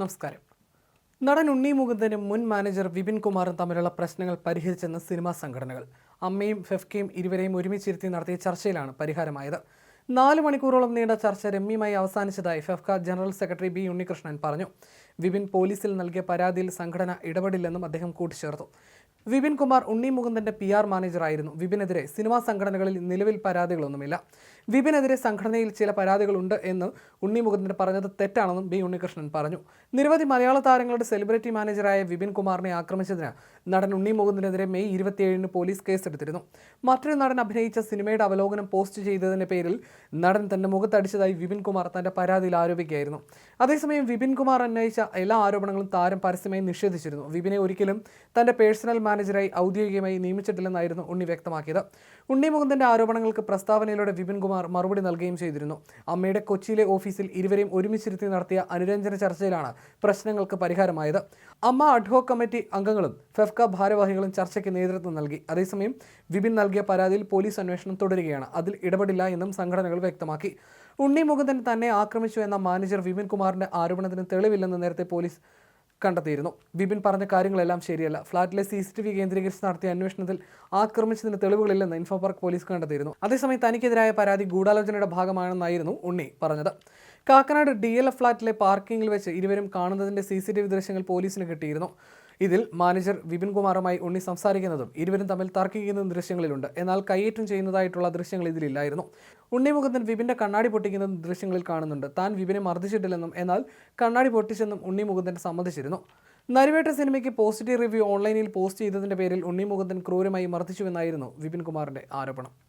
നമസ്കാരം. നടൻ ഉണ്ണി മുകുന്ദനും മുൻ മാനേജർ വിപിൻ കുമാറും തമ്മിലുള്ള പ്രശ്നങ്ങൾ പരിഹരിച്ചെന്ന് സിനിമാ സംഘടനകൾ. അമ്മയും ഫെഫ്കയും ഇരുവരെയും ഒരുമിച്ചിരുത്തി നടത്തിയ ചർച്ചയിലാണ് പരിഹാരമായത്. നാല് മണിക്കൂറോളം നീണ്ട ചർച്ച രമ്യമായി അവസാനിച്ചതായി FEFKA general secretary B Unnikrishnan പറഞ്ഞു. വിപിൻ പോലീസിൽ നൽകിയ പരാതിയിൽ സംഘടന ഇടപെടില്ലെന്നും അദ്ദേഹം കൂട്ടിച്ചേർത്തു. വിപിൻ കുമാർ ഉണ്ണി മുകുന്ദന്റെ പി ആർ മാനേജറായിരുന്നു. വിപിനെതിരെ സിനിമാ സംഘടനകളിൽ നിലവിൽ പരാതികളൊന്നുമില്ല. വിപിനെതിരെ സംഘടനയിൽ ചില പരാതികളുണ്ട് എന്ന് ഉണ്ണി മുകുന്ദൻ പറഞ്ഞത് തെറ്റാണെന്നും ബി ഉണ്ണികൃഷ്ണൻ പറഞ്ഞു. നിരവധി മലയാള താരങ്ങളുടെ സെലിബ്രിറ്റി മാനേജറായ വിപിൻ കുമാറിനെ ആക്രമിച്ചതിന് നടൻ ഉണ്ണി മുകുന്ദനെതിരെ മെയ് ഇരുപത്തിയേഴിന് പോലീസ് കേസെടുത്തിരുന്നു. മറ്റൊരു നടൻ അഭിനയിച്ച സിനിമയുടെ അവലോകനം പോസ്റ്റ് ചെയ്തതിന്റെ പേരിൽ നടൻ തന്റെ മുഖത്തടിച്ചതായി വിപിൻ കുമാർ തന്റെ പരാതിയിൽ ആരോപിക്കുകയായിരുന്നു. അതേസമയം വിപിൻ കുമാർ ഉന്നയിച്ച എല്ലാ ആരോപണങ്ങളും താരം പരസ്യമായി നിഷേധിച്ചിരുന്നു. വിപിനെ ഒരിക്കലും തന്റെ പേഴ്സണൽ മാനേജറായി ഔദ്യോഗികമായി നിയമിച്ചിട്ടില്ലെന്നായിരുന്നു ഉണ്ണി വ്യക്തമാക്കിയത്. ഉണ്ണി മുകുന്ദന്റെ ആരോപണങ്ങൾക്ക് പ്രസ്താവനയിലൂടെ വിപിൻ കുമാർ മറുപടി നൽകുകയും ചെയ്തിരുന്നു. അമ്മയുടെ കൊച്ചിയിലെ ഓഫീസിൽ ഇരുവരെയും ഒരുമിച്ചിരുത്തി നടത്തിയ അനുരഞ്ജന ചർച്ചയിലാണ് പ്രശ്നങ്ങൾക്ക് പരിഹാരമായത്. അമ്മ അഡ്ഹോക് കമ്മിറ്റി അംഗങ്ങളും ഫെഫ്ക ഭാരവാഹികളും ചർച്ചയ്ക്ക് നേതൃത്വം നൽകി. അതേസമയം വിപിൻ നൽകിയ പരാതിയിൽ പോലീസ് അന്വേഷണം തുടരുകയാണ്. അതിൽ ഇടപെടില്ല എന്നും സംഘടനകൾ വ്യക്തമാക്കി. ഉണ്ണി മുകുന്ദൻ തന്നെ ആക്രമിച്ചു എന്ന മാനേജർ വിപിൻ കുമാറിന്റെ ആരോപണത്തിന് തെളിവില്ലെന്ന് നേരത്തെ പോലീസ് കണ്ടെത്തിയിരുന്നു. ബിപിൻ പറഞ്ഞ കാര്യങ്ങളെല്ലാം ശരിയല്ല. ഫ്ളാറ്റിലെ സി സി ടി വി കേന്ദ്രീകരിച്ച് നടത്തിയ അന്വേഷണത്തിൽ ആക്രമിച്ചതിന് തെളിവുകളില്ലെന്ന് ഇൻഫോപാർക്ക് പോലീസ് കണ്ടെത്തിയിരുന്നു. അതേസമയം തനിക്കെതിരായ പരാതി ഗൂഢാലോചനയുടെ ഭാഗമാണെന്നായിരുന്നു ഉണ്ണി പറഞ്ഞത്. കാക്കനാട് ഡി എൽ എഫ് ഫ്ളാറ്റിലെ പാർക്കിംഗിൽ വെച്ച് ഇരുവരും കാണുന്നതിന്റെ സി സി ടി വി ദൃശ്യങ്ങൾ പോലീസിന് കിട്ടിയിരുന്നു. ഇതിൽ മാനേജർ വിപിൻ കുമാറുമായി ഉണ്ണി സംസാരിക്കുന്നതും ഇരുവരും തമ്മിൽ തർക്കിക്കുന്നതും ദൃശ്യങ്ങളിലുണ്ട്. എന്നാൽ കൈയേറ്റം ചെയ്യുന്നതായിട്ടുള്ള ദൃശ്യങ്ങൾ ഇതിലില്ലായിരുന്നു. ഉണ്ണി മുകുന്ദൻ വിപിന്റെ കണ്ണാടി പൊട്ടിക്കുന്നതും ദൃശ്യങ്ങളിൽ കാണുന്നുണ്ട്. താൻ വിപിനെ മർദ്ദിച്ചിട്ടില്ലെന്നും എന്നാൽ കണ്ണാടി പൊട്ടിച്ചെന്നും ഉണ്ണി മുകുന്ദൻ സമ്മതിച്ചിരുന്നു. നരിവേട്ട സിനിമയ്ക്ക് പോസിറ്റീവ് റിവ്യൂ ഓൺലൈനിൽ പോസ്റ്റ് ചെയ്തതിന്റെ പേരിൽ ഉണ്ണി മുകുന്ദൻ ക്രൂരമായി മർദ്ദിച്ചുവെന്നായിരുന്നു വിപിൻ കുമാറിന്റെ ആരോപണം.